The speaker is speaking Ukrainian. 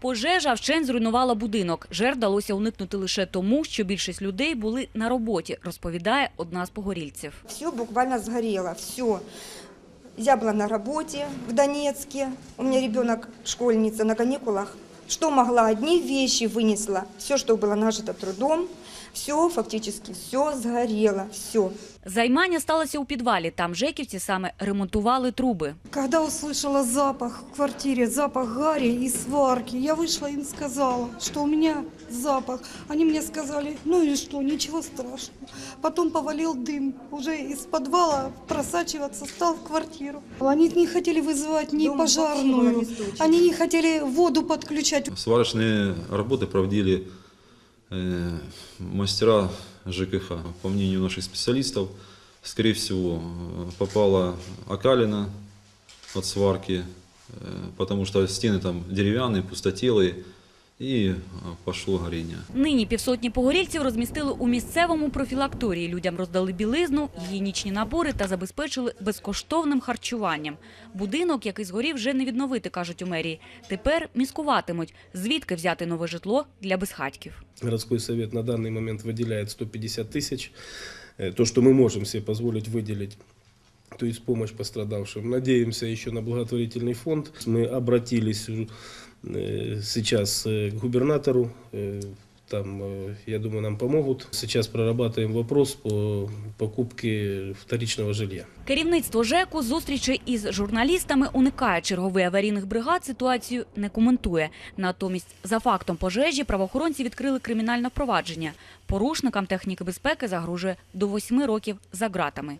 Пожежа вщент зруйнувала будинок. Жертв вдалося уникнути лише тому, що більшість людей були на роботі, розповідає одна з погорільців. Все буквально згоріло, все. Я була на роботі в Донецьку. у мене дитина школьниця на каникулах Что могла, одни вещи вынесла, все, что было нажито трудом, все, фактически все сгорело, все. Займання сталося у підвалі. Там жеківці саме ремонтували труби. Когда услышала запах в квартире, запах гари и сварки, я вышла им сказала, что у меня запах. Они мне сказали, ну и что, ничего страшного. Потом повалил дым, уже из подвала просачиваться стал в квартиру. Они не хотели вызывать ни Дома вообще было пожарную, листочек. они не хотели воду подключать. Сварочные работы проводили э, мастера ЖКХ. По мнению наших специалистов, скорее всего, э, попала окалина от сварки, э, потому что стены там деревянные, пустотелые, и э, пошло горение. Нині півсотні погорільців розмістили у місцевому профілакторії. Людям роздали білизну, гігієнічні набори та забезпечили безкоштовним харчуванням. Будинок, який згорів, вже не відновити, кажуть у мерії. Тепер міскуватимуть, звідки взяти нове житло для безхатьків. Городской совет на данный момент выделяет 150 тысяч. Э, То, что мы можем себе позволить выделить, то есть помощь пострадавшим. Надеемся еще на благотворительный фонд. Мы обратились э, сейчас э, к губернатору. Э, Там, э, я думаю, нам помогут. Сейчас прорабатываем вопрос по покупке вторичного жилья. Керівництво ЖЕКу зустрічі із журналістами уникає черговий аварійних бригад, ситуацію не коментує. Натомість за фактом пожежі правоохоронці відкрили кримінальне провадження. Порушникам техніки безпеки загрожує до восьми років за ґратами.